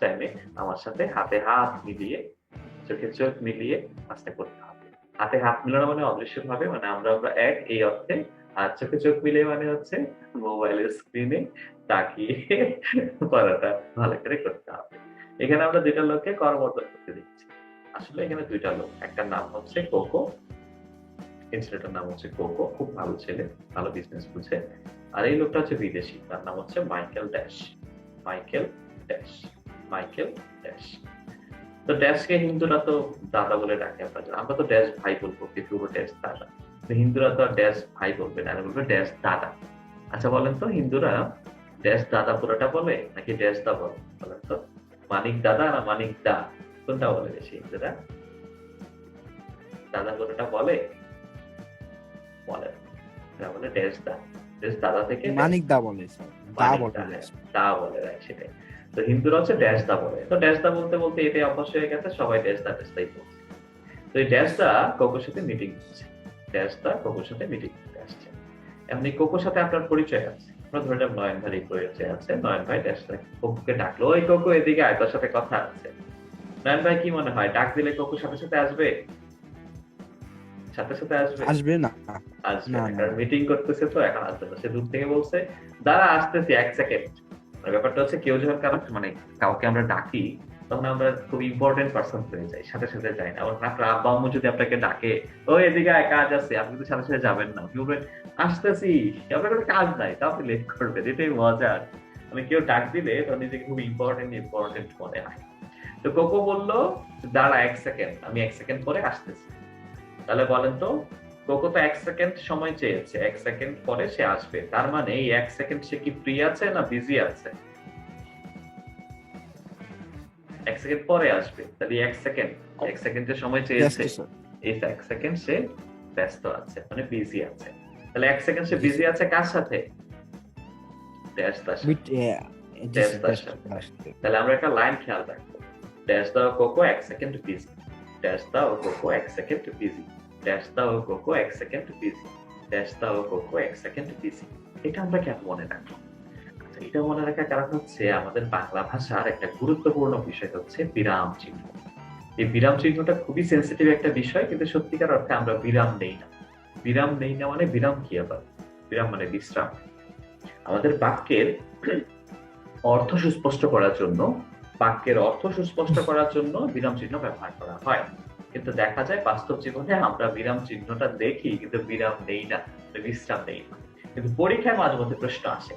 টাইমে আমার সাথে হাতে হাত মিলিয়ে, চোখে চোখ মিলিয়ে কাজটা করতে হবে। হাতে হাত মিলানো মানে অদৃশ্য ভাবে মানে আমরা আমরা এক এই অর্থে, আর চোখে চোখ মিলিয়ে মানে হচ্ছে মোবাইলের স্ক্রিনে তাকিয়ে পড়াটা ভালো করে করতে হবে। এখানে আমরা দুইটা লোককে করমর্দন করতে দিচ্ছি আসলে এখানে দুইটা লোক, একটা নাম হচ্ছে কোকো ছেলেটার নাম হচ্ছে কোকো, খুব ভালো ছেলে, ভালো বিজনেস বুঝে। আর এই লোকটা হচ্ছে বিদেশি, তার নাম হচ্ছে Michael dash Michael dash. Michael dash. তো ড্যাশকে হিন্দুরা তো দাদা বলে ডাকে আপনাদের আমরা তো ড্যাশ ভাই বলব কিন্তু ড্যাশ দাদা। তো হিন্দুরা তো ড্যাশ ভাই বলবে না বলবে ড্যাশ দাদা। আচ্ছা বলেন তো, হিন্দুরা ড্যাশ দাদা পুরোটা বলে, নাকি ড্যাশ দা বলে? বলেন তো, মানিক দাদা না মানিক দা? কোনটা বলে বেশি হিন্দুরা? দাদা পুরোটা বলে? বলে না। বলে ড্যাশ দা। দাদা থেকে মানিক দা বলে দা বলে দা, হ্যাঁ, বলে সেটাই। তো হিন্দুরা হচ্ছে ড্যাশ দা বলে। তো ড্যাশ দা বলতে বলতে এটাই অভ্যাস হয়ে গেছে সবাই ড্যাশ দা ড্যাশ দাই বলছে। তো এই ড্যাশ দা কোকোর সাথে মিটিং করছে। ড্যাশ দা কোকোর সাথে মিটিং করতে আসছে। এমনি কোকোর সাথে আপনার পরিচয় আছে। আমরা ধরে নিলাম নয়ন ভাই পরিচয় আছে। নয়ন ভাই ড্যাশ দা কোকোকে ডাকলো। ওই কোকো এদিকে আয়তার সাথে কথা আছে। নয়ন ভাই কি মনে হয়? ডাক দিলে কোকোর সাথে সাথে আসবে? সাথে সাথে আসবে? আসবে না। আসবে না। কারণ মিটিং করতেছে তো এখন আসবে না। সে দূর থেকে বলছে দাঁড়া আসতেছি এক সেকেন্ড ব্যাপারটা হচ্ছে কেউ যখন কারও মানে কাউকে আমরা ডাকি তখন আমরা খুব ইম্পর্টেন্ট পার্সন হয়ে যাই সাথে সাথে যাই না। আপনার আব্বা আম্মু যদি আপনাকে ডাকে ও এদিকে আয়, কাজ আছে আপনি তো সাথে সাথে যাবেন না। আপনি বলবেন আসতেছি আপনার কোনো কাজ নাই তা আপনি লেট করবেন এটাই মজার মানে কেউ ডাক দিলে তখন নিজেকে খুব ইম্পর্টেন্ট ইম্পর্টেন্ট মনে হয়। তো কোকো বলল দাঁড়া এক সেকেন্ড আমি এক সেকেন্ড পরে আসতেছি। তাহলে বলেন তো কোকো তো এক সেকেন্ড সময় চেয়েছে এক সেকেন্ড পরে সে আসবে। তার মানে এই এক সেকেন্ড সে কি ফ্রি আছে না বিজি আছে? এক সেকেন্ড পরে আসবে তাহলে এক সেকেন্ড এক সেকেন্ডের সময় চেয়েছে। এই এক সেকেন্ড সে ব্যস্ত আছে মানে বিজি আছে। তাহলে এক সেকেন্ড সে বিজি আছে কার সাথে। তাহলে আমরা একটা লাইন খেয়াল রাখব। ড্যাশ দাও কোকো এক সেকেন্ড বিজি ড্যাশ দাও কোকো এক সেকেন্ড বিজি ড্যাশ দাও কোকো এক সেকেন্ড বিজি ড্যাশ দাও কোকো এক সেকেন্ড বিজি এটা আমরা কেন মনে রাখব? আচ্ছা, এটা মনে রাখার কারণ হচ্ছে আমাদের বাংলা ভাষার একটা গুরুত্বপূর্ণ বিষয় হচ্ছে বিরাম চিহ্ন। এই বিরাম চিহ্নটা খুবই সেন্সিটিভ একটা বিষয় কিন্তু সত্যিকার অর্থে আমরা বিরাম নেই না। বিরাম নেই না মানে বিরাম কি আবার? বিরাম মানে বিশ্রাম। আমাদের বাক্যের অর্থ সুস্পষ্ট করার জন্য বাক্যের অর্থ সুস্পষ্ট করার জন্য বিরাম চিহ্ন ব্যবহার করা হয়। কিন্তু দেখা যায় বাস্তব জীবনে আমরা বিরাম চিহ্নটা দেখি, কিন্তু বিরাম নেই না বিশ্রাম নেই না। কিন্তু পরীক্ষায় মাঝে মধ্যে প্রশ্ন আসে,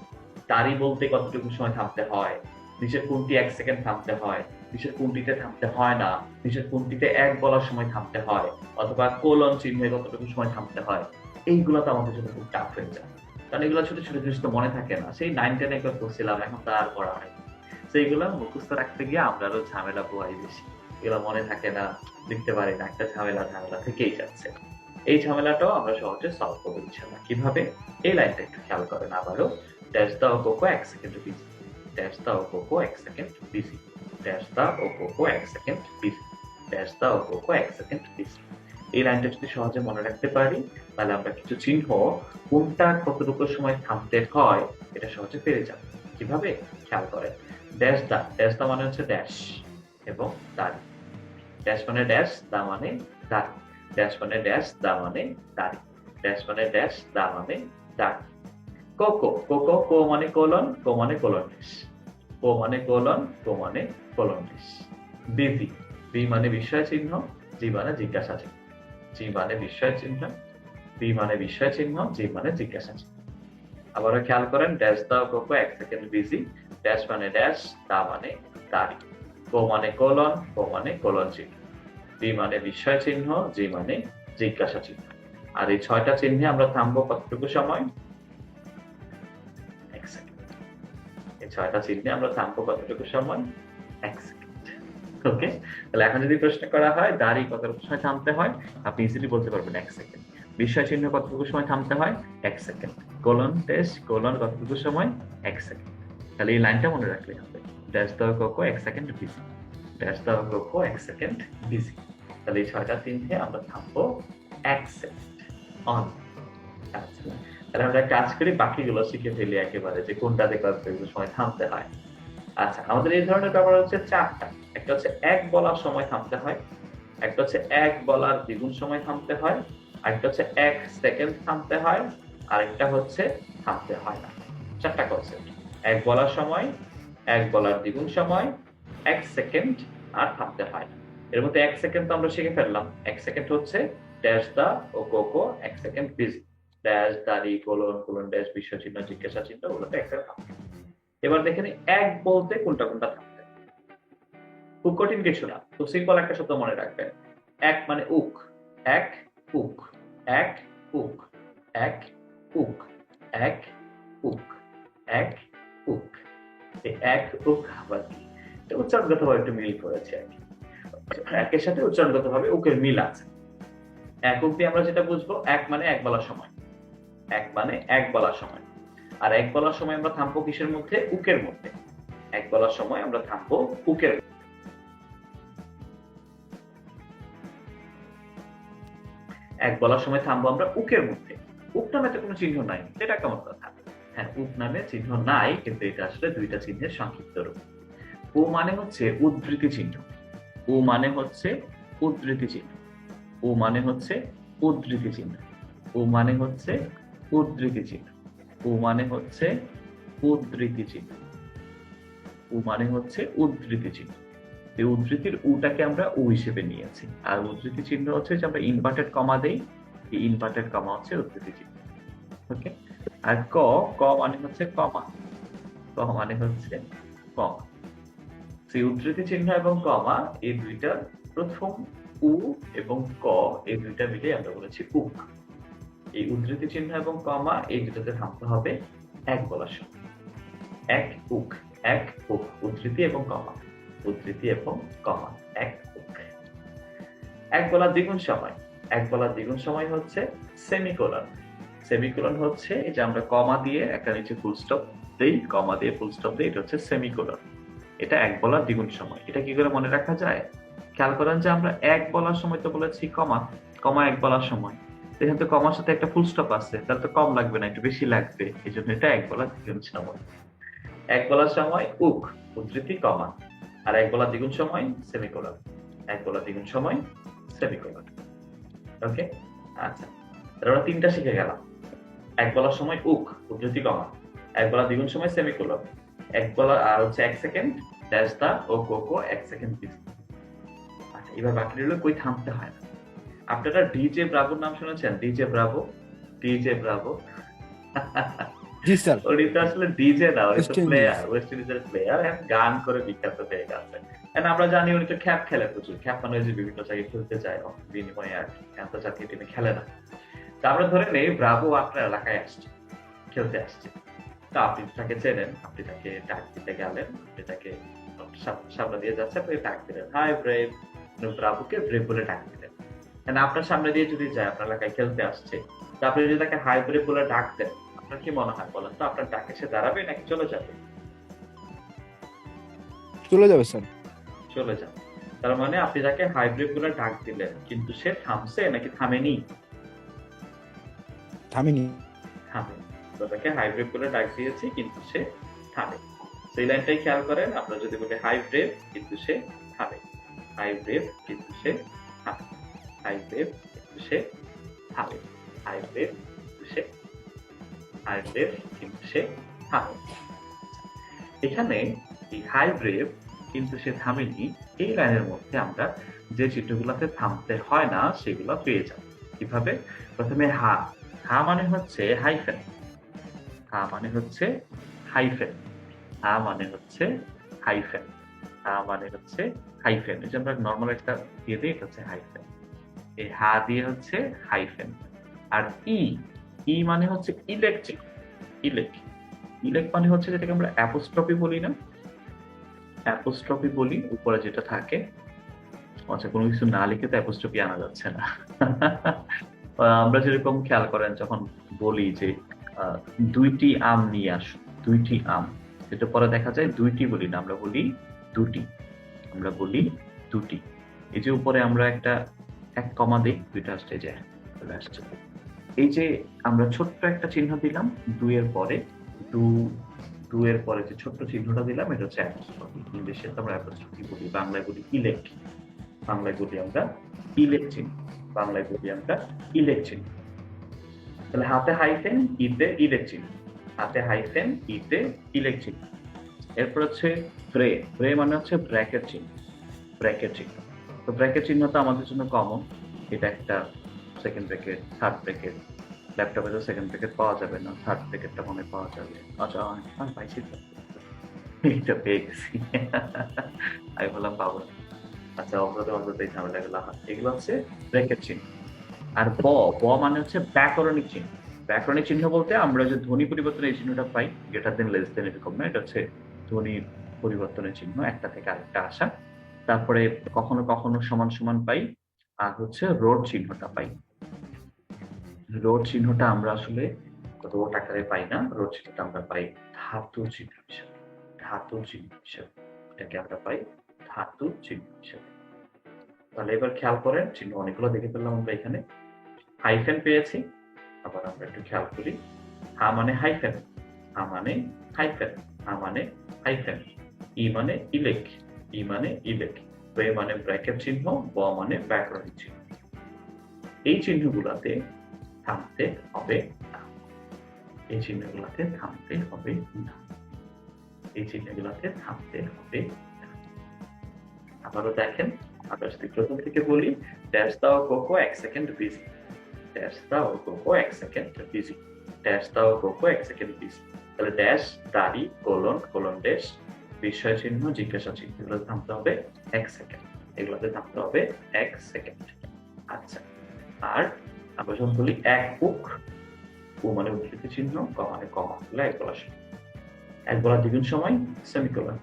তারই বলতে কতটুকু সময় থামতে হয়? নিচের কোনটি এক সেকেন্ড থামতে হয়? নিচের কোনটিতে থামতে হয় না? নিচের কোনটিতে এক বলার সময় থামতে হয়? অথবা কোলন চিহ্নে কতটুকু সময় থামতে হয়? এইগুলো তো আমাদের জন্য খুব টাফ হয়ে যায়। কারণ এগুলো ছোট ছোট জিনিস তো মনে থাকে না। সেই নাইন টেনে একবার করছিলাম এখন তো আর পড়া হয় সেইগুলো মুখস্থ রাখতে গিয়ে আমরা আরও ঝামেলা পোহাই বেশি। এগুলো মনে থাকে না লিখতে পারি না একটা ঝামেলা ঝামেলা থেকেই যাচ্ছে। এই ঝামেলাটাও আমরা সহজে সলভ করব ইনশাল্লাহ কীভাবে? এই লাইনটা একটু খেয়াল করেন আবারও। ড্যাশ দাও কোকো এক সেকেন্ড বিজি ড্যাশ দাও কোকো এক সেকেন্ড বিজি ড্যাশ ও কোকো এক সেকেন্ড বিজি ড্যাশ দাও কোকো এক সেকেন্ড বিজি এই লাইনটা যদি সহজে মনে রাখতে পারি, তাহলে আমরা কিছু চিহ্ন, কোনটা কতটুকু সময় থামতে হয়, এটা সহজে পেরে যাব। কীভাবে? খেয়াল করেন। ড্যাশ দা ড্যাশ দা মানে হচ্ছে ড্যাশ এবং দাড়ি ড্যাশ মানে ড্যাশ দা মানে দাড়ি ড্যাশ মানে ড্যাশ দা মানে দাড়ি ড্যাশ মানে ড্যাশ দা মানে দাড়ি কোকো কোকো, কো মানে কোলন, কো মানে কোলন ড্যাশ কো মানে কোলন, কো মানে কোলন ড্যাশ বিজি বি মানে বিস্ময় চিহ্ন, জি মানে জিজ্ঞাসা চিহ্ন। জি মানে বিস্ময় চিহ্ন, বি মানে বিস্ময় চিহ্ন, জি মানে জিজ্ঞাসা চিহ্ন। আবারও খেয়াল করেন ড্যাশ দাও কোকো, এক সেকেন্ড বিজি ড্যাশ মানে ড্যাশ দা মানে দাড়ি কো মানে কোলন কো মানে কোলন চিহ্ন। বি মানে বিস্ময় চিহ্ন, জি মানে জিজ্ঞাসা চিহ্ন। আর এই ছয়টা চিহ্নে আমরা থামবো কতটুকু সময়? এক সেকেন্ড এই ছয়টা চিহ্নে আমরা থামবো কতটুকু সময়? এক সেকেন্ড ওকে তাহলে এখন যদি প্রশ্ন করা হয়, দাড়ি কতটুকু সময় থামতে হয়? আপনি ইজিলি বলতে পারবেন এক সেকেন্ড বিস্ময় চিহ্ন কতটুকু সময় থামতে হয়? এক সেকেন্ড কোলন টেস্ট কোলন কতটুকু সময়? এক সেকেন্ড তাহলে এই লাইনটা মনে রাখলে হবে। ড্যাশ দাও কোকো এক সেকেন্ড বিজি ড্যাশ কোকো এক সেকেন্ড বিজি তাহলে এই ছয়টা চিহ্নে আমরা থামবো এক সেকেন্ড অন আচ্ছা তাহলে আমরা কাজ করি, বাকিগুলো শিখে ফেলি একেবারে যে কোনটাতে কতটুকু সময় থামতে হয়। আচ্ছা আমাদের এই ধরনের ব্যবহার হচ্ছে চারটা। একটা হচ্ছে এক বলার সময় থামতে হয়, একটা হচ্ছে এক বলার দ্বিগুণ সময় থামতে হয়, আরেকটা হচ্ছে এক সেকেন্ড থামতে হয়, আরেকটা হচ্ছে থামতে হয় না। চারটা কনসেপ্ট এক বলার সময়, এক বলার দ্বিগুণ সময় এক সেকেন্ড আর থামতে হয় না। এর মধ্যে এক সেকেন্ড তো আমরা শিখে ফেললাম। এক সেকেন্ড হচ্ছে ড্যাশ দা ও কোকো এক সেকেন্ড বিজি ড্যাশ দাড়ি কোলন কোলন ড্যাশ বিশ্ব জিজ্ঞাসা চিহ্ন, ওগুলোতে এক সেকেন্ড থামতে এবার দেখেন এক বলতে কোনটা কোনটা হয়। খুব কঠিন কিছু না, খুব সিম্পল একটা শব্দ মনে রাখবেন। এক মানে উক, এক উক এক উক এক উক এক উক এক উক। এক উক আবার কি? উচ্চারণগত ভাবে একটু মিল করেছে আর কি। একের সাথে উচ্চারণগত ভাবে উকের মিল আছে। এক দিয়ে আমরা যেটা বুঝব, এক মানে এক বলার সময়। এক মানে এক বলার সময়। আর এক বলার সময় আমরা থামবো কিসের মধ্যে? উকের মধ্যে। এক বলার সময় আমরা থামবো উকের এক বলার সময় থামবো আমরা উকের মধ্যে। উক নামে তো কোনো চিহ্ন নাই। এটা কেমন কথা? হ্যাঁ উক নামে চিহ্ন নাই, কিন্তু এটা আসলে দুইটা চিহ্নের সংক্ষিপ্ত রূপ। ও মানে হচ্ছে উদ্ধৃতি চিহ্ন। ও মানে হচ্ছে উদ্ধৃতি চিহ্ন। ও মানে হচ্ছে উদ্ধৃতি চিহ্ন। ও মানে হচ্ছে উদ্ধৃতি চিহ্ন। ও মানে হচ্ছে উদ্ধৃতি চিহ্ন। ও মানে হচ্ছে উদ্ধৃতি চিহ্ন। এই উদ্ধৃতির উটাকে আমরা ও হিসেবে নিয়েছি। আর উদ্ধৃতি চিহ্ন হচ্ছে যে আমরা ইনভার্টেড কমা দেই, এই ইনভার্টেড কমা হচ্ছে উদ্ধৃতি চিহ্ন। ওকে আর ক ক মানে হচ্ছে কমা ক মানে হচ্ছে কমা সেই উদ্ধৃতি চিহ্ন এবং কমা এই দুইটা প্রথম উ এবং ক এই দুইটা মিলে আমরা বলেছি উক। এই উদ্ধৃতি চিহ্ন এবং কমা, এই দুটাতে থামতে হবে এক বলার সময় এক উক এক উক, উদ্ধৃতি এবং কমা। উদ্ধৃতি এবং কমা, এক উক। এক বলার দ্বিগুণ সময়। এক বলার দ্বিগুণ সময় হচ্ছে সেমিকোলন। সেমিকোলন হচ্ছে এই যে আমরা কমা দিয়ে একটা নিচে ফুল স্টপ দেই, কমা দিয়ে ফুল স্টপ দেই, এটা হচ্ছে সেমিকোলন। এটা এক বলার দ্বিগুণ সময়। এটা কি করে মনে রাখা যায়? খেয়াল করেন যে আমরা এক বলার সময় তো বলেছি কমা কমা এক বলার সময়। এখানে তো কমার সাথে একটা ফুল স্টপ আছে, তাহলে তো কম লাগবে না, একটু বেশি লাগবে। এই জন্য এটা এক বলার দ্বিগুণ সময়। এক বলার সময় উক, উদ্ধৃতি কমা, আর এক বলার দ্বিগুণ সময় সেমিকোলন এক বলার দ্বিগুণ সময় সেমিকোলন ওকে আচ্ছা। তাহলে আমরা তিনটা শিখে গেলাম। এক বলার সময় উক, উদ্ধৃতি কমা, এক বলার দ্বিগুণ সময় সেমিকোলন এক আর হচ্ছে এক সেকেন্ড ড্যাশ দা ও কোকো এক সেকেন্ড পিস আচ্ছা এবার বাকি রইল কই থামতে হয় না। আপনারা ডিজে ব্রাভোর নাম শুনেছেন? ডিজে ব্রাভো ডিজে ব্রাভো জি স্যার। উনি তো আসলে ডিজে না উনি তো প্লেয়ার ওয়েস্ট ইন্ডিজের প্লেয়ার গান করে বিখ্যাত হয়ে গেছে। আমরা জানি উনি তো খ্যাপ খেলে প্রচুর। খ্যাপ মানে যে বিভিন্ন জায়গায় খেলতে যায় বিনিময়ে আর কি। আন্তর্জাতিক টিমে খেলে না। তা আমরা ধরে নেই ব্রাভো আপনার এলাকায় আসছে খেলতে আসছে। তা আপনি তাকে চেনেন আপনি তাকে ডাক দিতে গেলেন আপনি তাকে সামনে দিয়ে যাচ্ছে আপনি ডাক দিলেন হাই ব্রেভ ব্রাভোকে ব্রেভ বলে ডাক দিলেন। And আপনার সামনে দিয়ে যদি যায় আপনার এলাকায় খেলতে আসছে তা আপনি যদি তাকে হাই ব্রেভ বলে ডাক দেন আপনার কি মনে হয় বলেন তো আপনার ডাকে সে দাঁড়াবে নাকি চলে যাবে? চলে যাবে স্যার। চলে যাবে। তার মানে আপনি তাকে হাইব্রিড বলে ডাক দিলেন কিন্তু সে থামছে নাকি থামেনি? থামিনি। থামে তো তাকে হাইব্রিড বলে ডাক দিয়েছি, কিন্তু সে থামে। সেই লাইনটাই খেয়াল করেন আমরা যদি বলি হাইব্রিড কিন্তু সে থামে। হাইব্রিড কিন্তু সে থামে। হাইব্রিড কিন্তু সে থামে। হাইব্রিড কিন্তু সে হাইব্রিড কিন্তু সে থামে। এখানে এই হাইব্রিড কিন্তু সে থামেনি, এই লাইনের মধ্যে আমরা যে চিত্রগুলোতে থামতে হয় না, সেগুলো পেয়ে যাব। কীভাবে? প্রথমে হা হা মানে হচ্ছে হাইফেন হা মানে হচ্ছে হাইফেন হা মানে হচ্ছে হাইফেন হা মানে হচ্ছে হাইফেন এই যে আমরা নর্মাল একটা দিয়ে দিই এটা হচ্ছে হাইফেন এই হা দিয়ে হচ্ছে হাইফেন আর ই ই মানে হচ্ছে ইলেকট্রিক ইলেক ইলেক মানে হচ্ছে যেটাকে আমরা অ্যাপোস্ট্রফি বলি না অ্যাপোস্ট্রফি বলি, উপরে যেটা থাকে আচ্ছা কোনো কিছু না লিখে তো অ্যাপোস্ট্রফি আনা যাচ্ছে না আমরা যেরকম খেয়াল করেন যখন বলি যে দুইটি আম নিয়ে আসো, দুইটি আম। যেটা পরে দেখা যায় দুইটি বলি না, আমরা বলি দুটি। আমরা বলি দুটি। এই যে উপরে আমরা একটা এক কমা দিই, দুইটা আসছে যে চলে আসছে। এই যে আমরা ছোট্ট একটা চিহ্ন দিলাম, দুইয়ের পরে, দু এর পরে যে ছোট্ট চিহ্নটা দিলাম, এটা হচ্ছে অ্যাপোস্ট্রফি ইংলিশে আমরা অ্যাপোস্ট্রফি বলি? বাংলায় বলি ইলেক্ট বাংলায় বলি আমরা ইলেক্ট চিহ্ন। বাংলায় বলি আমরা ইলেক্ট চিহ্ন। তাহলে হাতে হাইফেন ইতে ইলেক্ট চিহ্ন হাতে হাইফেন ইতে ইলেক্ট চিহ্ন এরপর হচ্ছে ব্রে ব্রে মানে হচ্ছে ব্র্যাকেট চিহ্ন। ব্র্যাকেট চিহ্ন। তো ব্র্যাকেট চিহ্ন তো আমাদের জন্য কমন এটা একটা সেকেন্ড ব্র্যাকেট থার্ড ব্র্যাকেট ল্যাপটপে তো সেকেন্ড ব্র্যাকেট পাওয়া যাবে না। থার্ড ব্র্যাকেটটা মনে পাওয়া যাবে। আচ্ছা আমি পাইছি তো। এইটা পেয়ে গেছি। আমি বললাম পাবো। আচ্ছা অন্তত অন্তত এই ঝামেলা গুলো এগুলো হচ্ছে ব্র্যাকেট চিহ্ন। আর ব ব মানে হচ্ছে ব্যাকরণিক চিহ্ন। ব্যাকরণিক চিহ্ন বলতে আমরা যে ধ্বনি পরিবর্তনের চিহ্নটা পাই গ্রেটার দেন লেস দেন এরকম না, এটা হচ্ছে ধ্বনি পরিবর্তনের চিহ্ন, একটা থেকে আরেকটা আসা। তারপরে কখনো কখনো সমান সমান পাই, আর হচ্ছে রোড চিহ্নটা পাই। রোড চিহ্নটা আমরা আসলে রোড আকারে পাই না, রোড চিহ্নটা আমরা পাই ধাতু চিহ্ন হিসেবে। ধাতু চিহ্ন হিসেবে, এটাকে আমরা পাই ধাতু চিহ্ন হিসেবে। তাহলে এবার খেয়াল করেন, চিহ্ন অনেকগুলো দেখে ফেললাম আমরা এখানে। হাইফেন পেয়েছি। আবার আমরা একটু খেয়াল করি। হা মানে হাইফেন হা মানে হাইফেন হা মানে হাইফেন ই মানে ইলেক, ই মানে ইলেক, বে মানে ব্র্যাকেট চিহ্ন, ব মানে ব্যাকরণিক চিহ্ন। এই চিহ্নগুলোতে থামতে হবে না। এই চিহ্নগুলোতে থামতে হবে না। এই চিহ্নগুলোতে থামতে হবে আবারও দেখেন, আবার যদি প্রথম থেকে বলি ড্যাশ দাও কোকো এক সেকেন্ড বিজি ড্যাশ দাও কোকো এক সেকেন্ড বিজি ড্যাশ দাও কোকো এক সেকেন্ড বিজি তাহলে ড্যাশ দাড়ি কোলন কোলন ড্যাশ বিষয় চিহ্ন জিজ্ঞাসা চিহ্ন এগুলো থামতে হবে এক সেকেন্ড এগুলোতে থামতে হবে এক সেকেন্ড আচ্ছা আর আমরা যখন বলি এক বুক ও মানে উদ্ধৃতি চিহ্ন ক মানে কমা হলো এক বলার সময় এক বলার দ্বিগুণ সময় সেমিকোলন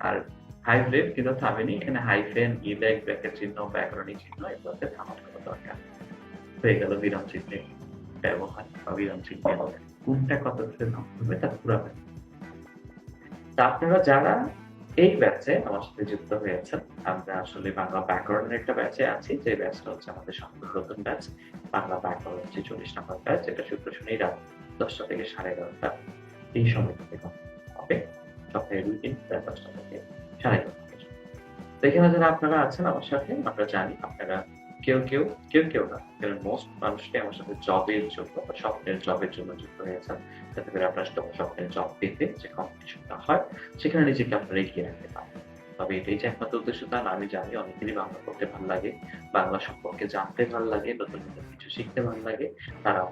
আর হাইফ্লেট কিন্তু থামেনি এখানে হাইফেন ইলেক ব্র্যাকেট চিহ্ন ব্যাকরণিক চিহ্ন এগুলোতে থামার কোনো দরকার। হয়ে গেল বিরাম চিহ্নের ব্যবহার বা বিরাম চিহ্নের কোনটা কত থামতে হবে তা পুরো তা আপনারা যারা এই ব্যাচে আমার সাথে যুক্ত হয়েছেন, আমরা আসলে বাংলা ব্যাকরণের একটা ব্যাচে আছি, যে ব্যাচটা হচ্ছে আমাদের সম্পূর্ণ নতুন ব্যাচ বাংলা ব্যাকরণ হচ্ছে চল্লিশ নম্বর ব্যাচ যেটা শুক্র, শনি, রাত দশটা থেকে সাড়ে এগারোটা। এই সময় থেকে। হবে সপ্তাহে দুই দিন, রাত দশটা থেকে সাড়ে এগারোটা। এখানে যারা আপনারা আছেন আমার সাথে, আমরা জানি আপনারা কেউ কেউ কেউ কেউ না। কারণ মোস্ট মানুষকে আমার সাথে জবের জন্য বা স্বপ্নের জবের জন্য যুক্ত হয়েছেন? যাতে করে আপনার স্বপ্নের জব পেতে যে কম্পিটিশনটা হয়, সেখানে নিজেকে আপনারা এগিয়ে রাখতে পারেন। তবে এটাই যে একমাত্র উদ্দেশ্য তা আমি জানি অনেকেরই বাংলা পড়তে ভালো লাগে, বাংলা সম্পর্কে জানতে ভালো লাগে, নতুন নতুন কিছু শিখতে ভালো লাগে, তারা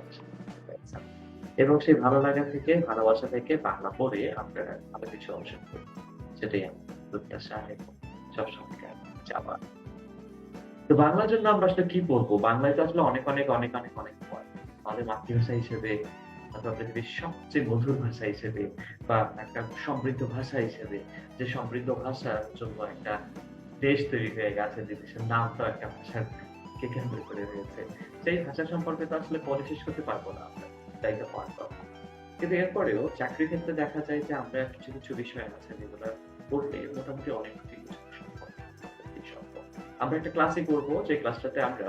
এবং সেই ভালো লাগা থেকে, ভালোবাসা থেকে বাংলা পড়ে আপনারা ভালো কিছু অর্জন করবেন। সেটাই আমার প্রত্যাশা এবং সবসময় যাওয়া তো বাংলার জন্য আমরা আসলে কি বলব বাংলায় তো আসলে অনেক অনেক অনেক অনেক অনেক আমাদের মাতৃভাষা হিসেবে সবচেয়ে মধুর ভাষা হিসেবে, বা একটা সমৃদ্ধ ভাষা হিসেবে, যে সমৃদ্ধ ভাষার জন্য একটা দেশ তৈরি হয়ে গেছে, যে দেশের নাম তো একটা ভাষার কে কেন্দ্র করে হয়েছে সেই ভাষা সম্পর্কে তো আসলে পরে শেষ করতে পারব না আমরা, তাই তো কথা কিন্তু এরপরেও চাকরির ক্ষেত্রে দেখা যায় যে আমরা কিছু কিছু বিষয় আছে যেগুলো পড়লে মোটামুটি অনেক কিছু আমরা একটা ক্লাসে করব, যে ক্লাসটাতে আমরা,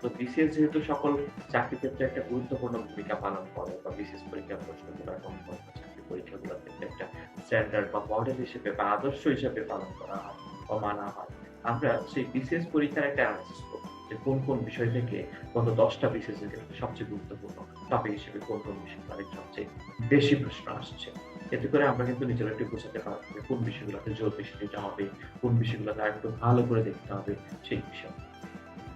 তো বিসিএস যেহেতু সকল চাকরি ক্ষেত্রে একটা গুরুত্বপূর্ণ ভূমিকা পালন করে, বা বিশেষ পরীক্ষার প্রশ্নগুলো এবং চাকরি পরীক্ষাগুলো ক্ষেত্রে একটা স্ট্যান্ডার্ড বা মডেল হিসেবে বা আদর্শ হিসেবে পালন করা হয় বা মানা হয়। আমরা সেই বিসিএস পরীক্ষার একটা অ্যানালিসিস করব, যে কোন কোন বিষয় থেকে গত দশটা বিসিএস সবচেয়ে গুরুত্বপূর্ণ টপিক হিসেবে কোন কোন বিষয় সবচেয়ে বেশি প্রশ্ন আসছে। এতে করে আমরা কিন্তু নিজেরা একটু বোঝাতে পারব কোন বিষয়গুলোতে জোর বেশি দিতে হবে, কোন বিষয়গুলোতে আর একটু ভালো করে দেখতে হবে সেই বিষয়।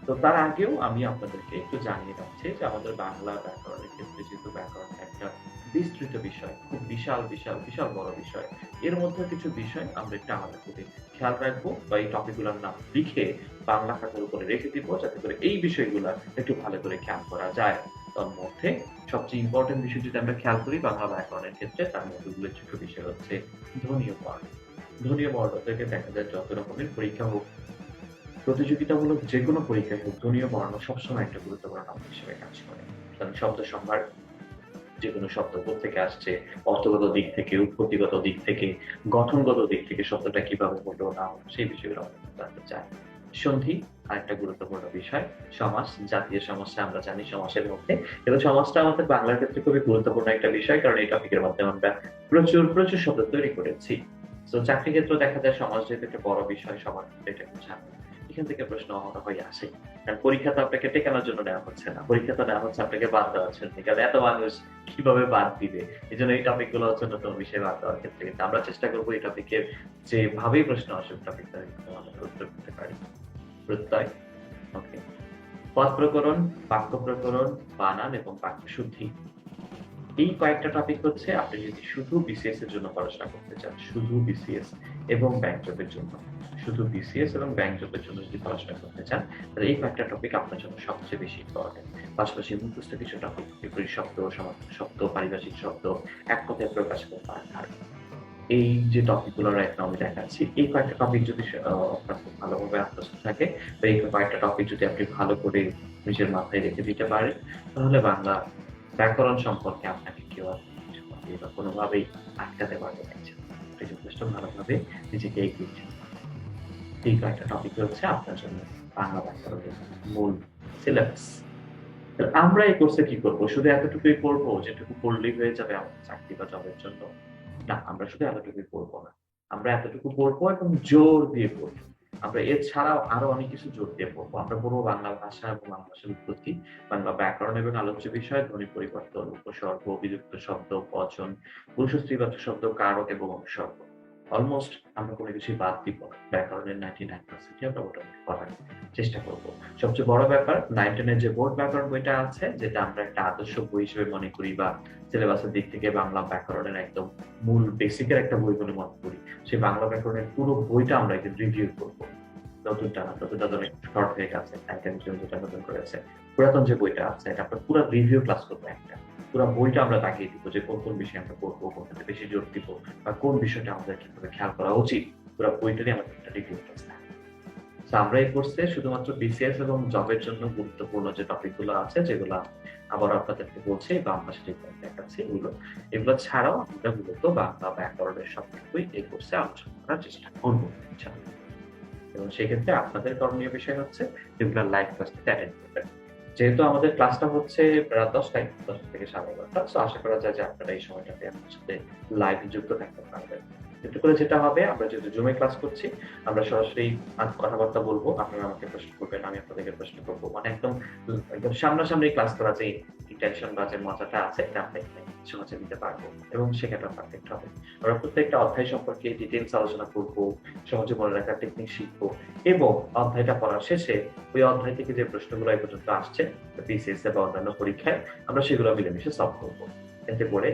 তো তার আগেও আমি আপনাদেরকে একটু জানিয়ে রাখছি যে আমাদের বাংলা ব্যাকরণের ক্ষেত্রে যেহেতু ব্যাকরণ একটা বিস্তৃত বিষয়, খুব বিশাল বিশাল বিশাল বড় বিষয়, এর মধ্যে কিছু বিষয় আমরা একটু আলাদা করে খেয়াল রাখব বা এই টপিকগুলোর নাম লিখে বাংলা খাতার উপরে রেখে দিব যাতে করে এই বিষয়গুলো একটু ভালো করে খেয়াল করা যায়। তার মধ্যে সবচেয়ে ইম্পর্টেন্ট বিষয় যদি আমরা খেয়াল করি, বাংলা ব্যাকরণের ক্ষেত্রে তার মধ্যে উল্লেখযোগ্য বিষয় হচ্ছে ধ্বনীয় বর্ণ ধ্বনীয় বর্ণ থেকে দেখা যায় যত রকমের পরীক্ষা হোক, প্রতিযোগিতামূলক যে কোনো পরীক্ষায় হোক, ধনীয় বর্ণ সবসময় একটা গুরুত্বপূর্ণ নাম হিসেবে কাজ করে। কারণ শব্দ সম্ভার যে কোনো শব্দ থেকে আসছে, অর্থগত দিক থেকে, উৎপত্তিগত দিক থেকে, গঠনগত দিক থেকে শব্দটা কীভাবে হলো না সেই বিষয়গুলো আমরা জানতে চাই সন্ধি, আরেকটা গুরুত্বপূর্ণ বিষয়, সমাজ, জাতীয় সমস্যা আমরা জানি সমাজের মধ্যে। এবং সমাজটা আমাদের বাংলার ক্ষেত্রে খুবই গুরুত্বপূর্ণ একটা বিষয়, কারণ এই টপিকের মাধ্যমে আমরা প্রচুর প্রচুর শব্দ তৈরি করেছি। তো চাকরি ক্ষেত্রে দেখা যায় সমাজ যেহেতু একটা বড় বিষয় সবার এটা বোঝানো এখান থেকে প্রশ্ন হয়ে আসে। কারণ পরীক্ষা তো আপনাকে টেকানোর জন্য নেওয়া হচ্ছে না। পরীক্ষা তো নেওয়া হচ্ছে, আপনাকে বাদ দেওয়ার জন্য কারণ এত মানুষ কীভাবে বাদ দিবে? এই জন্য এই টপিকগুলো হচ্ছে নতুন বিষয় বাদ দেওয়ার ক্ষেত্রে। কিন্তু আমরা চেষ্টা করব এই টপিকের যেভাবেই প্রশ্ন আসুক টপিকটা উত্তর করতে পারি। প্রত্যয়। ওকে পদ প্রকরণ, বাক্য প্রকরণ, বানান এবং বাক্য শুদ্ধি। এই কয়েকটা টপিক হচ্ছে আপনি যদি শুধু বিসিএস এর জন্য পড়াশোনা করতে চান, শুধু বিসিএস এবং ব্যাংক জবের জন্য, শুধু বিসিএস এবং ব্যাংক জবের জন্য যদি পড়াশোনা করতে চান, তাহলে এই কয়েকটা টপিক আপনার জন্য সবচেয়ে বেশি ইম্পর্টেন্ট পাশাপাশি মুখস্থ কিছু টপিক বিপরীত শব্দ শব্দ, পারিভাষিক শব্দ, এক কথায় প্রকাশ করতে পারে এই যে টপিকগুলোর একটা আমি দেখাচ্ছি, এই কয়েকটা টপিক যদি আপনার খুব ভালোভাবে আত্মস্থ থাকে বা এই কয়েকটা টপিক যদি আপনি ভালো করে নিজের মাথায় রেখে দিতে পারেন, তাহলে বাংলা ব্যাকরণ সম্পর্কে আপনাকে কেউ বা কোনোভাবেই আটকাতে পারবে আপনি যথেষ্ট ভালোভাবে নিজেকে এগিয়েছেন এই কয়েকটা টপিক হচ্ছে আপনার জন্য বাংলা ব্যাকরণের মূল সিলেবাস আমরা এই কোর্সে কি করব? শুধু এতটুকুই করব যেটুকু পড়লেই হয়ে যাবে আমাদের চাকরি বা জবের জন্য? না, আমরা শুধু এতটুকু পড়ব না। আমরা এতটুকু পড়ব এবং জোর দিয়ে পড়ব। আমরা এছাড়াও আরও অনেক কিছু জোর দিয়ে পড়ব। আমরা পড়ব বাংলা ভাষা এবং বাংলা ভাষার উৎপত্তি, বাংলা ব্যাকরণ এবং আলোচ্য বিষয় ধ্বনি পরিবর্তন, উপসর্গ, অভিযুক্ত শব্দ, বচন পুরুষ শব্দ, কারক এবং অনুসর্গ অলমোস্ট আমরা কোনো কিছুই বাদ দিব ব্যাকরণের নাইনটি নাইন পার্সেন্টই আমরা মোটামুটি করার চেষ্টা করব। সবচেয়ে বড় ব্যাপার, নাইনটিনের যে বোর্ড ব্যাকরণ বইটা আছে, যেটা আমরা একটা আদর্শ বই হিসেবে মনে করি বা সিলেবাসের দিক থেকে বাংলা ব্যাকরণের একদম মূল বেসিকের একটা বই বলে মনে করি, সেই বাংলা ব্যাকরণের পুরো বইটা আমরা একদিন রিভিউ করব। নতুনটা নতুনটা অনেক শর্ট হয়ে গেছে নতুন করেছে। পুরাতন যে বইটা আছে, এটা আমরা পুরো রিভিউ ক্লাস করব একটা। পুরো বইটা আমরা তাকিয়ে দিব যে কোন কোন বিষয়ে আমরা পড়ব কোনটাতে বেশি জোর দিব বা কোন বিষয়টা আমাদের কীভাবে খেয়াল করা উচিত। পুরো বইটারই আমাদের একটা ক্লাস তো আমরা এই কোর্সে শুধুমাত্র বিসিএস এবং জবের জন্য গুরুত্বপূর্ণ যে টপিকগুলো আছে, যেগুলো আবার আপনাদেরকে বলছি, বা পাশে যে দেখাচ্ছি এগুলো। এগুলো ছাড়াও আমরা মূলত বাংলা ব্যাকরণের সবটুকুই এই কোর্সে আলোচনা করার চেষ্টা করব। এবং সেক্ষেত্রে আপনাদের করণীয় বিষয় হচ্ছে, যেগুলো লাইভ ক্লাসটা অ্যাটেন্ড করবেন। যেহেতু আমাদের ক্লাসটা হচ্ছে রাত দশটায়, দশটা থেকে সাড়ে এগারোটা তো আশা করা যায় যে আপনারা এই সময়টাতে আমাদের সাথে লাইভ যুক্ত থাকতে পারবেন। একটু করে যেটা হবে, আমরা যেহেতু জুমে ক্লাস করছি, আমরা সরাসরি কথাবার্তা বলব, আপনারা আমাকে প্রশ্ন করবেন, আমি আপনাদেরকে প্রশ্ন করব। মানে একদম একদম সামনাসামনি ক্লাস করা যে টেনশন বা যে মজাটা আছে, এটা আমরা সহজে নিতে পারব এবং শেখাটা পারফেক্ট হবে। আমরা প্রত্যেকটা অধ্যায় সম্পর্কে ডিটেলস আলোচনা করব, সহজে মনে রাখার টেকনিক শিখব এবং অধ্যায়টা পড়ার শেষে ওই অধ্যায় থেকে যে প্রশ্নগুলো এই পর্যন্ত আসছে বিসিএস বা অন্যান্য পরীক্ষায়, আমরা সেগুলো মিলেমিশে সলভ করব। এতে করে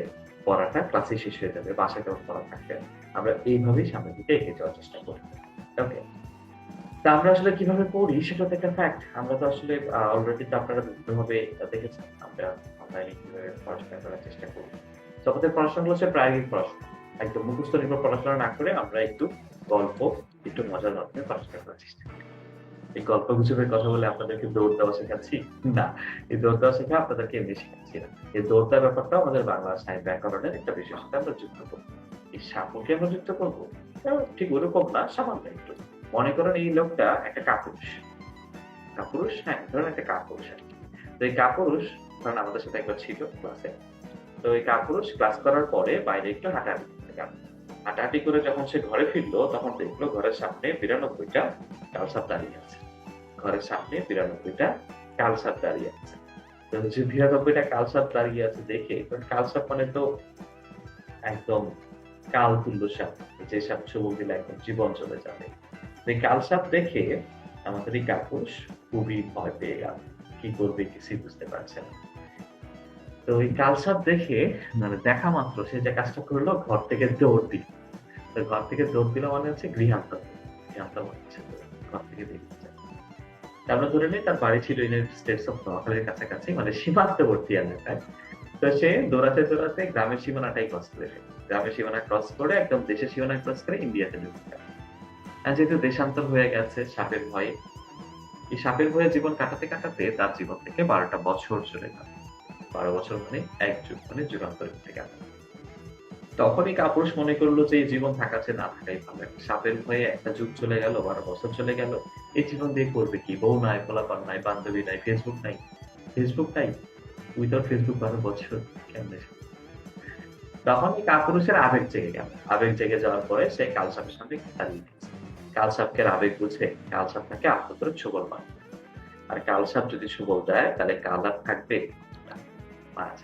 পড়াটা ক্লাসে শেষ হয়ে যাবে বাসায় কেমন পড়া থাকবে। আমরা এইভাবেই সামনের দিকে এগিয়ে যাওয়ার চেষ্টা করি ওকে তা আমরা আসলে কীভাবে পড়ি সেটা তো একটা ফ্যাক্ট আমরা তো আসলে অলরেডি তো আপনারা বিভিন্নভাবে দেখেছেন। আমরা অনলাইনে পড়াশোনা করার চেষ্টা তো আমাদের পড়াশোনাগুলো হচ্ছে প্রায়োগিক পড়াশোনা। একদম মুখস্থ নির্ভর পড়াশোনা না করে আমরা একটু গল্প, একটু মজার মাধ্যমে পড়াশোনা করার চেষ্টা করি। এই গল্প গুজবের কথা বলে আপনাদেরকে দৌড় দেওয়া শেখাচ্ছি? না, এই দৌড় দেওয়া শেখা আপনাদেরকে এমনি শেখাচ্ছি না। এই দৌড় দেওয়ার ব্যাপারটা আমাদের বাংলা সাহিত্য ব্যাকরণের একটা সাথে আমরা যুক্ত করব। এই সাপুকে আমরা যুক্ত করব? ঠিক ওরকম না, সামান্য একটু। মনে করেন এই লোকটা একটা কাপুরুষ। কাপুরুষ? হ্যাঁ ধরেন একটা কাপুরুষ আর কি। তো এই কাপুরুষ ধরেন আমাদের সাথে একবার ছিল ক্লাসে তো এই কাপুরুষ ক্লাস করার পরে বাইরে একটু হাঁটাহাঁটি হাঁটাহাঁটি করে যখন সে ঘরে ফিরলো, তখন দেখল ঘরের সামনে বিরানব্বইটা কালসাপ দাঁড়িয়ে আছে। ঘরের সামনে বিরানব্বইটা কালসাপ দাঁড়িয়ে আছে। বিরানব্বইটা কালসাপ দাঁড়িয়ে আছে দেখে, কারণ কালসাপ মানে তো একদম কাল তুল্য সাপ, যে সাপ দিলে একদম জীবন চলে যাবে। তো এই কালসাপ দেখে আমাদের এই কাপুরুষ খুবই ভয় পেয়ে গেল। কি করবে কিছুই বুঝতে পারছে না। তো ওই কালসাপ দেখে মানে দেখা মাত্র সে যে কাজটা করল ঘর থেকে দৌড় দিল। তো ঘর থেকে দৌড় দিল মানে হচ্ছে গৃহান্ত। গৃহান্ত মানে হচ্ছে ঘর থেকে আমরা ধরে নিই তার বাড়ি ছিল ইউনাইটেড স্টেটস অফ নোয়াখালীর কাছাকাছি মানে সীমান্তবর্তী এলাকায়। তো সে দৌড়াতে দৌড়াতে গ্রামের সীমানাটাই ক্রস করে গ্রামের সীমানা ক্রস করে একদম দেশের সীমানা ক্রস করে ইন্ডিয়াতে ঢুকে আর যেহেতু দেশান্তর হয়ে গেছে সাপের ভয়ে এই সাপের ভয়ে জীবন কাটাতে কাটাতে তার জীবন থেকে বারোটা বছর চলে গেল। বারো বছর মানে এক যুগ মানে যুগান্তর গেল তখনই কাপুরুষ মনে করল যে জীবন থাকাছে না থাকাই ভালো। একটা সাপের ভয়ে একটা যুগ চলে গেল, বারো বছর চলে গেল। এই জীবন দিয়ে করবে কি? বউ নাই, পোলাপান নাই, বান্ধবী নাই ফেসবুক নাই। ফেসবুক নাই? উইদাউট ফেসবুক বারো বছর কেমনে তখন এই কাপুরুষের আবেগ জেগে গেল। আবেগ জেগে যাওয়ার পরে সে কাল সাপের সামনে দাঁড়িয়ে গেছে। কাল সাপকে আবেগ বুঝে কাল সাপ তাকে আত্ম করে ছবল মারে আর কাল সাপ যদি ছবল দেয়, তাহলে কাল আর থাকবে মারা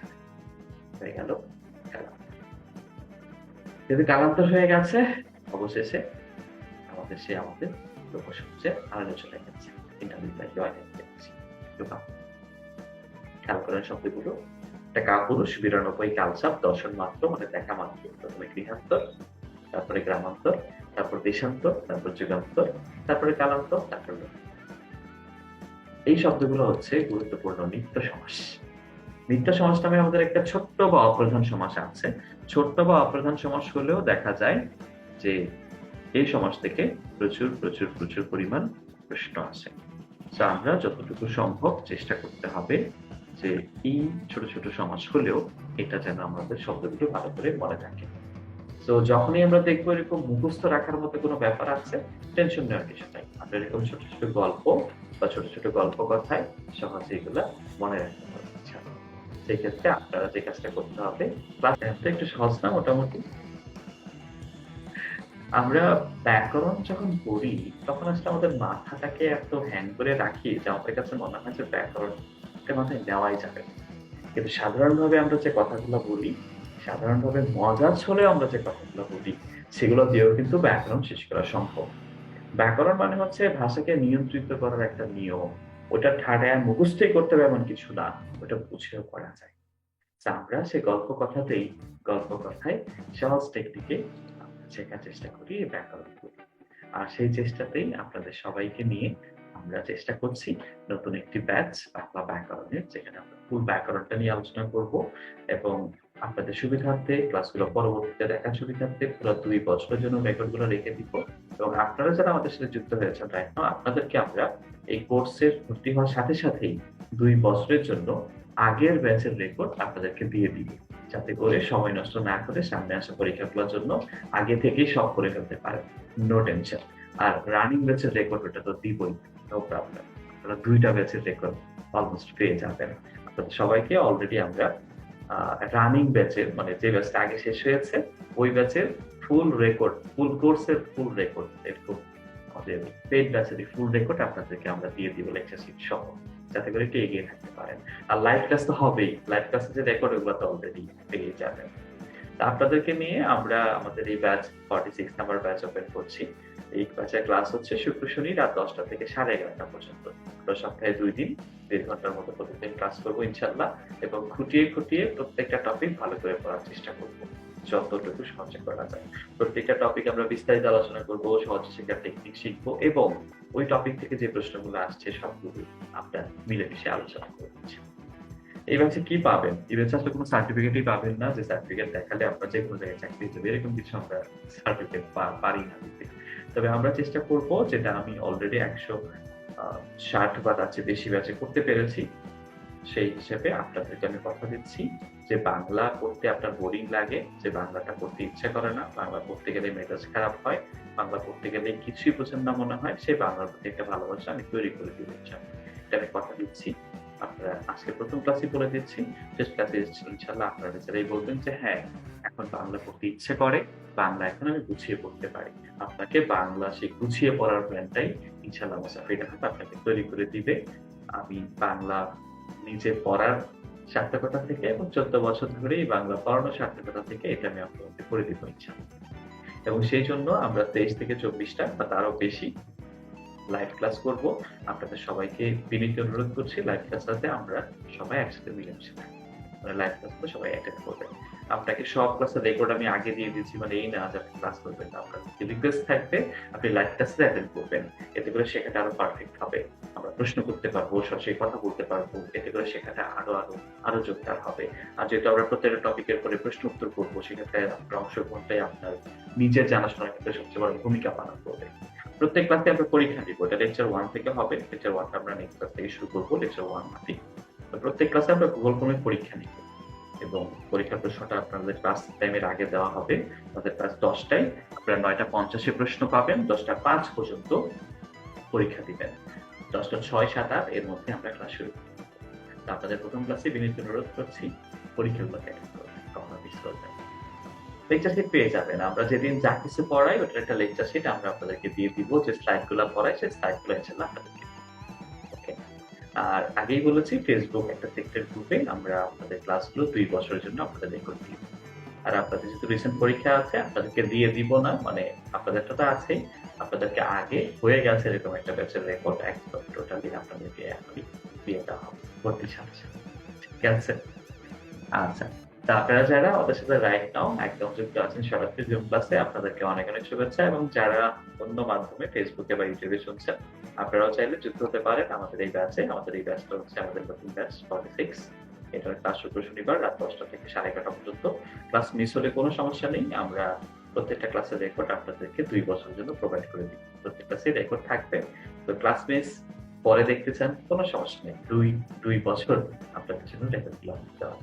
হয়ে গেল। যদি হয়ে গেছে, অবশেষে আমাদের সে আমাদের চলে গেছে ইন্টারভিউ খেয়াল করেন শব্দগুলো। একটা কাপুরুষ, বিরানব্বই দর্শন মাত্র মানে দেখা মাত্র। প্রথমে গৃহান্তর, তারপরে গ্রামান্তর, তারপর দেশান্তর, তারপর যুগান্তর, তারপরে কালান্তর, তারপর এই শব্দগুলো হচ্ছে গুরুত্বপূর্ণ নিত্য সমাস। নিত্য সমাস নামে আমাদের একটা ছোট্ট বা অপ্রধান সমাস আছে। ছোট্ট বা অপ্রধান সমাস হলেও দেখা যায় যে এই সমাস থেকে প্রচুর প্রচুর প্রচুর পরিমাণ প্রশ্ন আসে। আমরা যতটুকু সম্ভব চেষ্টা করতে হবে যে এই ছোট ছোট সমাস হলেও এটা যেন আমাদের শব্দগুলো ভালো করে মনে থাকে। তো যখনই আমরা দেখব এরকম মুখস্থ রাখার মতো কোনো ব্যাপার আছে টেনশন নেওয়ার কিছু নাই। আমরা এরকম ছোট ছোট গল্প বা ছোট ছোট গল্প কথায় সহজে এগুলা মনে রাখতে পারব। ইনশাআল্লাহ। সেই ক্ষেত্রে আপনারা যে কাজটা করতে হবে ক্লাস একটু সহজ না মোটামুটি? আমরা ব্যাকরণ যখন পড়ি, তখন আসলে আমাদের মাথাটাকে এত হ্যাং করে রাখি যে আমাদের কাছে মনে হয় যে ব্যাকরণ মাথায় নেওয়াই যাবে কিন্তু সাধারণভাবে আমরা যে কথাগুলো বলি, সাধারণভাবে মজার ছলে আমরা যে কথাগুলো বলি, সেগুলো দিয়েও কিন্তু ব্যাকরণ শেষ করা সম্ভব। ব্যাকরণ মানে হচ্ছে ভাষাকে নিয়ন্ত্রিত করার একটা নিয়ম। ওটা ঠাড়ায় মুখস্থই করতে হবে এমন কিছু না, ওটা বুঝেও করা যায়। আমরা সেই গল্প কথাতেই, গল্প কথায় সহজ টেকনিকে শেখার চেষ্টা করি ব্যাকরণ করি। আর সেই চেষ্টাতেই আপনাদের সবাইকে নিয়ে আমরা চেষ্টা করছি নতুন একটি ব্যাচ বাংলা ব্যাকরণের, যেখানে আমরা ফুল ব্যাকরণটা নিয়ে আলোচনা করব এবং আপনাদের সুবিধার্থে, ক্লাসগুলো পরবর্তীতে দেখার সুবিধার্থে পুরো দুই বছরের জন্য রেকর্ডগুলো রেখে দিব এবং আপনারা যারা আমাদের সাথে যুক্ত হয়েছেন রাইট নাও আপনাদেরকে আমরা এই কোর্সের ভর্তি হওয়ার সাথে সাথেই দুই বছরের জন্য আগের ব্যাচের রেকর্ড আপনাদেরকে দিয়ে দিব। যাতে করে সময় নষ্ট না করে সামনে আসা পরীক্ষাগুলোর জন্য আগে থেকেই সব করে ফেলতে পারেন। নো টেনশন আর রানিং ব্যাচের রেকর্ড ওটা তো দিবই নো প্রবলেম আপনারা দুইটা ব্যাচের রেকর্ড অলমোস্ট পেয়ে যাবেন। সবাইকে অলরেডি আমরা রানিং ব্যাচের মানে যে ব্যাচটা আগে শেষ হয়েছে, ওই ব্যাচের ফুল রেকর্ড ফুল কোর্সের ফুল রেকর্ড এরকম আমাদের পেড ব্যাচের ফুল রেকর্ড আপনাদেরকে আমরা দিয়ে দিব লেকচার শিট সহ, যাতে করে একটু এগিয়ে থাকতে পারেন। আর লাইভ ক্লাস তো হবেই লাইভ ক্লাসে যে রেকর্ড ওগুলো তো অলরেডি পেয়ে যাবেন। আপনাদেরকে নিয়ে আমরা আমাদের এই batch forty six number batch open করছি। এই ব্যাচের ক্লাস হচ্ছে শুক্র শনি রাত দশটা থেকে সাড়ে এগারোটা পর্যন্ত। আমরা সপ্তাহে দুই দিন, দেড় ঘণ্টার মতো প্রতিদিন ক্লাস করব ইনশাল্লাহ এবং খুঁটিয়ে খুঁটিয়ে প্রত্যেকটা টপিক ভালো করে পড়ার চেষ্টা করব, যতটুকু সহজে করা যায়। প্রত্যেকটা টপিক আমরা বিস্তারিত আলোচনা করব, সহজে শেখার টেকনিক শিখব এবং ওই টপিক থেকে যে প্রশ্নগুলো আসছে সবগুলো আমরা মিলেমিশে আলোচনা করছি এই ব্যাচে কি পাবেন? এই ব্যাচে আসলে কোনো সার্টিফিকেটই পাবেন না, যে সার্টিফিকেট দেখালে আমরা যে কোনো জায়গায় চাকরি দেবে এরকম কিছু আমরা সার্টিফিকেট পারি না। দিতে তবে আমরা চেষ্টা করব যেটা আমি অলরেডি একশো ষাট বা তার চেয়ে বেশি ব্যাচে করতে পেরেছি, সেই হিসেবে আপনাদেরকে আমি কথা দিচ্ছি যে বাংলা পড়তে আপনার বোরিং লাগে, যে বাংলাটা পড়তে ইচ্ছা করে না, বাংলা পড়তে গেলে মেজাজ খারাপ হয়, বাংলা পড়তে গেলে কিছুই না মনে হয়, সেই বাংলার প্রতি একটা ভালোবাসা আমি তৈরি করে দিব ইনশাল্লাহ এটা আমি কথা দিচ্ছি। আপনারা আজকে প্রথম ক্লাসে বলে দিচ্ছি, শেষ ক্লাসে ইনশাল্লাহ আপনারা নিজেরাই বলবেন যে হ্যাঁ এখন বাংলা পড়তে ইচ্ছে করে, বাংলা এখন আমি গুছিয়ে পড়তে পারি। আপনাকে বাংলা সেই গুছিয়ে পড়ার প্ল্যানটাই ইনশাল্লাহ মুসাফির আহমেদ আপনাকে তৈরি করে দিবে। আমি বাংলা নিজে পড়ার সার্থকতা থেকে এবং চোদ্দ বছর ধরে এই বাংলা পড়ানোর সার্থকতা থেকে এটা আমি আপনাকে করে দিব ইনশাল্লাহ এবং সেই জন্য আমরা তেইশ থেকে চব্বিশটা বা তারও বেশি লাইভ ক্লাস করব। আপনাদের সবাইকে বিনীত অনুরোধ করছি লাইভ ক্লাসটাতে আমরা সবাই একসাথে মিলেমিশে থাকব। মানে লাইভ ক্লাস তো সবাই অ্যাটেন্ড করবেন আপনাকে সব ক্লাসের রেকর্ড আমি আগে দিয়ে দিচ্ছি মানে এই না যে আপনি ক্লাস করবেন না। আপনার রিকোয়েস্ট থাকবে, আপনি লাইভ ক্লাসে অ্যাটেন্ড করবেন। এতে করে শেখাটা আরও পারফেক্ট হবে। আমরা প্রশ্ন করতে পারব সরাসরি কথা বলতে পারব। এতে করে শেখাটা আরও আরও আরও যোগদার হবে। আর যেহেতু আমরা প্রত্যেকটা টপিকের পরে প্রশ্ন উত্তর করব, সেক্ষেত্রে আপনার অংশগ্রহণটাই আপনার নিজের জানাশোনার ক্ষেত্রে সবচেয়ে বড় ভূমিকা পালন করবে। প্রত্যেক ক্লাসে আমরা পরীক্ষা দিব। এটা লেকচার ওয়ান থেকে হবে। লেকচার ওয়ানটা আমরা নেক্সট ক্লাস থেকে শুরু করব লেকচার ওয়ান মাফিক তো প্রত্যেক ক্লাসে আমরা গুগল ফর্মে পরীক্ষা নিব। এবং পরীক্ষার প্রশ্নটা আপনাদের ক্লাস টাইমের আগে দেওয়া হবে। আমাদের ক্লাস দশটায় আপনারা নয়টা পঞ্চাশে প্রশ্ন পাবেন, দশটা পাঁচ পর্যন্ত পরীক্ষা দিবেন। দশটা ছয়, সাত, আট, এর মধ্যে আমরা ক্লাস শুরু করব। তো আপনাদের প্রথম ক্লাসে বিনীত অনুরোধ করছি, পরীক্ষাগুলো অ্যাটেন্ড করবেন। কখনো মিস করবেন লেকচার শিট পেয়ে যাবেন। আমরা যেদিন যা কিছু পড়াই, ওটার একটা লেকচার শিট আমরা আপনাদেরকে দিয়ে দিব। যে স্লাইডগুলো পড়াই, সেই স্লাইডগুলো ইনশাল্লাহ আপনাদেরকে আর আগেই বলেছি ফেসবুক একটা সেক্টর গ্রুপে আমরা আপনাদের ক্লাসগুলো দুই বছরের জন্য আপনাদের রেকর্ড দিব। আর আপনাদের যেহেতু রিসেন্ট পরীক্ষা আছে, আপনাদেরকে দিয়ে দিব না। মানে আপনাদেরটা তো আছেই। আপনাদেরকে আগে হয়ে গেছে এরকম একটা ব্যাচের রেকর্ড একদম টোটালি আপনাদেরকে এখনই দিয়ে দেওয়া হবে। ভর্তির সাথে সাথে। ঠিক আছে? আচ্ছা। আপনারা যারা ওদের সাথে রাইট নাও একদম যুক্ত আছেন সরাসরি জুম ক্লাসে আপনাদেরকে অনেক অনেক শুভেচ্ছা এবং যারা অন্য মাধ্যমে ফেসবুকে বা ইউটিউবে শুনছেন, আপনারাও চাইলে যুক্ত হতে পারেন। আমাদের এই ব্যাচে আমাদের এই ব্যাচটা হচ্ছে আমাদের নতুন ব্যাচ ফর্টি সিক্স এটার ক্লাস শুক্র শনিবার, রাত দশটা থেকে সাড়ে এগারোটা পর্যন্ত। ক্লাস মিস হলে কোনো সমস্যা নেই। আমরা প্রত্যেকটা ক্লাসের রেকর্ড আপনাদেরকে দুই বছরের জন্য প্রোভাইড করে দিই। প্রত্যেক ক্লাসে রেকর্ড থাকবে। তো ক্লাস মিস পরে দেখতে চান, কোনো সমস্যা নেই। দুই দুই বছর আপনাদের জন্য রেকর্ড দেওয়া।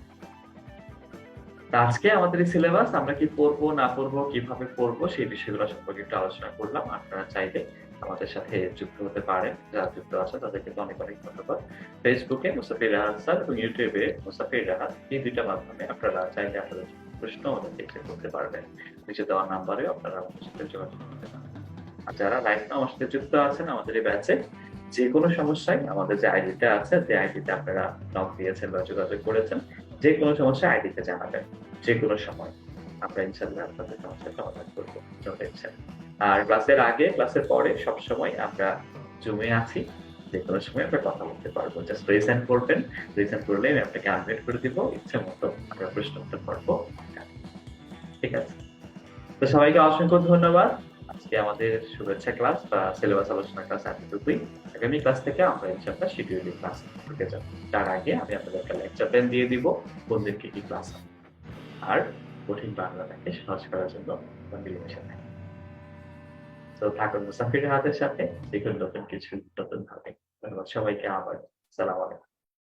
আজকে আমাদের সিলেবাস আমরা কি পড়ব, না পড়ব, কীভাবে পড়ব, সেই বিষয়গুলো সম্পর্কে একটু আলোচনা করলাম। আপনারা চাইলে আমাদের সাথে যুক্ত হতে পারেন। যারা যুক্ত আছে তাদেরকে অনেক অনেক ধন্যবাদ। ফেসবুকে মুসাফির রাহাত স্যার এবং ইউটিউবে মুসাফির রাহাত, এই দুইটা মাধ্যমে আপনারা চাইলে আপনাদের প্রশ্ন আমাদের দেখে করতে পারবেন। নিচে দেওয়া নাম্বারে আপনারা আমাদের সাথে যোগাযোগ করতে পারেন আর যারা লাইভ আমার সাথে যুক্ত আছেন, আমাদের এই ব্যাচে যে কোনো সমস্যায় আমাদের যে আইডিটা আছে, যে আইডিতে আপনারা নক দিয়েছেন বা যোগাযোগ করেছেন যে কোনো সমস্যা আইডিতে জানাবেন। যে কোনো সময়। আমরা ইনশাল্লাহ আপনাদের সমস্যার সমাধান করব। আর ক্লাসের আগে, ক্লাসের পরে সব সময় আমরা জমে আছি। যে কোনো সময় আমরা কথা বলতে পারব। জাস্ট রিসেন্ট করবেন। রিসেন্ট করলে আমি আপনাকে আনমিট করে দিব। ইচ্ছে মতো আমরা প্রশ্ন উত্তর করব। ঠিক আছে? তো সবাইকে অসংখ্য ধন্যবাদ। আজকে আমাদের শুভেচ্ছা ক্লাস বা সিলেবাস আলোচনা ক্লাস এতটুকুই। আগামী ক্লাস থেকে আমরা ইনশাল্লাহ শিডিউলিং ক্লাস ঢুকে যাব। তার আগে আমি আপনাদেরকে লেকচার প্ল্যান দিয়ে দিব কোন কি কি ক্লাস হবে। আর কঠিন বাংলাটাকে সহজ করার জন্য কম্বিনেশন নেই তো থাকুন মুসাফির হাতের সাথে, দেখুন নতুন কিছু নতুন ভাবে সবাইকে, আবার সালাম আলাইকুম।